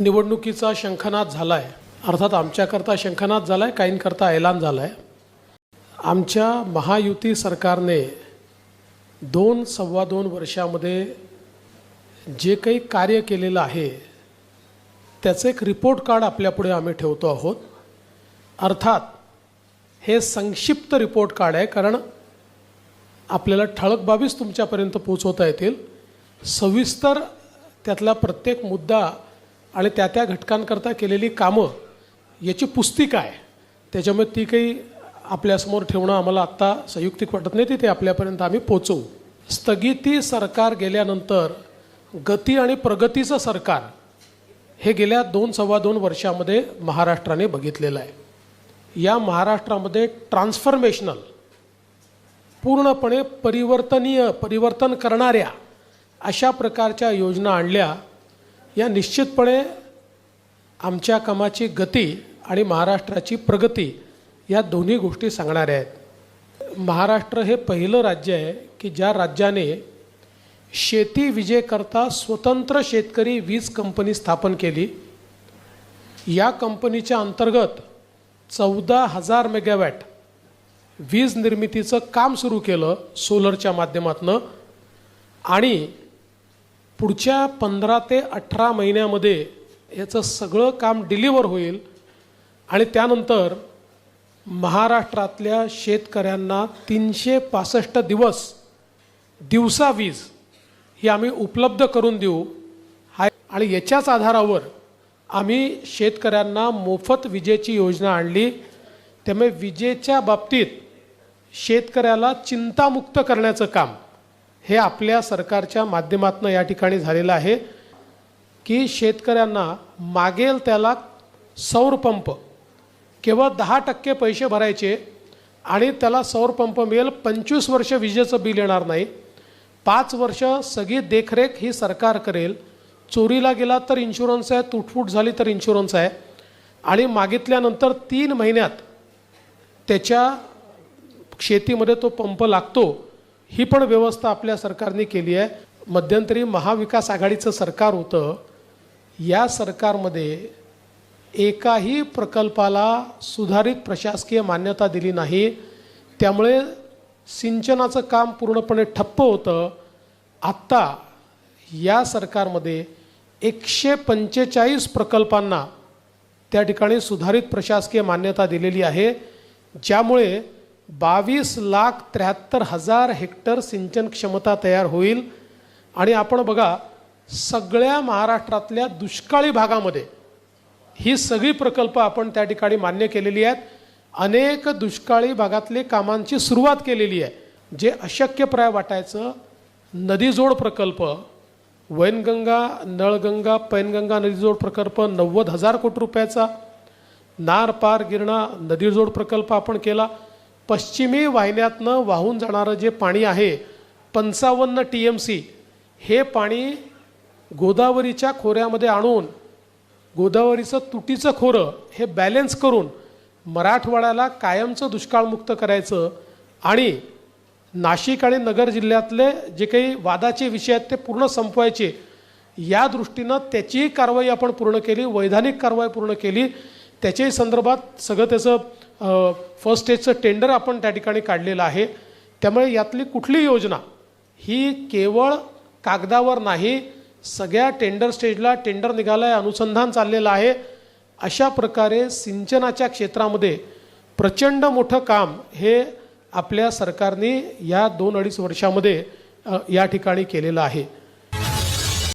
निवडणुकीचा शंखनाद झाला आहे अर्थात आमच्याकरता शंखनाद झाला आहे काहींकरता ऐलान झाला आहे आमच्या महायुती सरकारने दोन सव्वा दोन वर्षामध्ये जे काही कार्य केलेलं आहे त्याचं एक रिपोर्ट कार्ड आपल्यापुढे आम्ही ठेवतो आहोत. अर्थात हे संक्षिप्त रिपोर्ट कार्ड आहे कारण आपल्याला ठळक बाबीच तुमच्यापर्यंत पोचवता येतील. सविस्तर त्यातला प्रत्येक मुद्दा आणि त्या त्या घटकांकरता केलेली कामं याची पुस्तिका आहे. त्याच्यामुळे ती काही आपल्यासमोर ठेवणं आम्हाला आत्ता संयुक्तिक वाटत नाही ती ते आपल्यापर्यंत आम्ही पोचवू. स्थगिती सरकार गेल्यानंतर गती आणि प्रगतीचं सरकार हे गेल्या दोन सव्वा दोन वर्षामध्ये महाराष्ट्राने बघितलेलं आहे. या महाराष्ट्रामध्ये ट्रान्सफॉर्मेशनल पूर्णपणे परिवर्तनीय परिवर्तन करणाऱ्या अशा प्रकारच्या योजना आणल्या या निश्चितपणे आमच्या कामाची गती आणि महाराष्ट्राची प्रगती या दोन्ही गोष्टी सांगणाऱ्या आहेत. महाराष्ट्र हे पहिलं राज्य आहे की ज्या राज्याने शेती विजेकरता स्वतंत्र शेतकरी वीज कंपनी स्थापन केली. या कंपनीच्या अंतर्गत चौदा हजार मेगावॅट वीज निर्मितीचं काम सुरू केलं सोलरच्या माध्यमातनं आणि पुढच्या पंधरा ते अठरा महिन्यामध्ये याचं सगळं काम डिलिव्हर होईल. आणि त्यानंतर महाराष्ट्रातल्या शेतकऱ्यांना तीनशे पासष्ट दिवस दिवसा वीज ही आम्ही उपलब्ध करून देऊ. हा आणि याच्याच आधारावर आम्ही शेतकऱ्यांना मोफत विजेची योजना आणली. त्यामुळे विजेच्या बाबतीत शेतकऱ्याला चिंतामुक्त करण्याचं काम. हे आपल्या सरकारच्या माध्यमातून या ठिकाणी झालेलं आहे की शेतकऱ्यांना मागेल त्याला सौर पंप केवळ दहा टक्के पैसे भरायचे आणि त्याला सौरपंप मिळेल पंचवीस वर्ष विजेचं बिल येणार नाही. पाच वर्ष सगळी देखरेख ही सरकार करेल. चोरीला गेला तर इन्शुरन्स आहे तुटफूट झाली तर इन्शुरन्स आहे. आणि मागितल्यानंतर तीन महिन्यात त्याच्या शेतीमध्ये तो पंप लागतो. ही पण व्यवस्था आपल्या सरकारने केली आहे. मध्यंतरी महाविकास आघाडीचं सरकार होतं. या सरकारमध्ये एकाही प्रकल्पाला सुधारित प्रशासकीय मान्यता दिली नाही. त्यामुळे सिंचनाचं काम पूर्णपणे ठप्प होतं. आत्ता या सरकारमध्ये एकशे पंचेचाळीस प्रकल्पांना त्या ठिकाणी सुधारित प्रशासकीय मान्यता दिलेली आहे. ज्यामुळे बावीस लाख त्र्याहत्तर हजार हेक्टर सिंचन क्षमता तयार होईल. आणि आपण बघा सगळ्या महाराष्ट्रातल्या दुष्काळी भागामध्ये ही सगळी प्रकल्प आपण त्या ठिकाणी मान्य केलेली आहेत. अनेक दुष्काळी भागातले कामांची सुरुवात केलेली आहे. जे अशक्यप्राय वाटायचं नदीजोड प्रकल्प वैनगंगा नळगंगा पैनगंगा नदीजोड प्रकल्प नव्वद हजार कोटी रुपयाचा नार पार गिरणा नदीजोड प्रकल्प आपण केला. पश्चिमी वाहिन्यातनं वाहून जाणारं जे पाणी आहे पंचावन्न टी एम सी हे पाणी गोदावरीच्या खोऱ्यामध्ये आणून गोदावरीचं तुटीचं खोरं हे बॅलेन्स करून मराठवाड्याला कायमचं दुष्काळमुक्त करायचं आणि नाशिक आणि नगर जिल्ह्यातले जे काही वादाचे विषय आहेत ते पूर्ण संपवायचे या दृष्टीनं त्याचीही कारवाई आपण पूर्ण केली वैधानिक कारवाई पूर्ण केली. त्याच्याही संदर्भात सगळं त्याचं फर्स्ट स्टेजचं टेंडर आपण त्या ठिकाणी काढलेलं आहे. त्यामुळे यातली कुठली योजना ही केवळ कागदावर नाही सगळ्या टेंडर स्टेजला टेंडर निघालं आहे अनुसंधान चाललेलं आहे. अशा प्रकारे सिंचनाच्या क्षेत्रामध्ये प्रचंड मोठं काम हे आपल्या सरकारने या दोन अडीच वर्षामध्ये या ठिकाणी केलेलं आहे.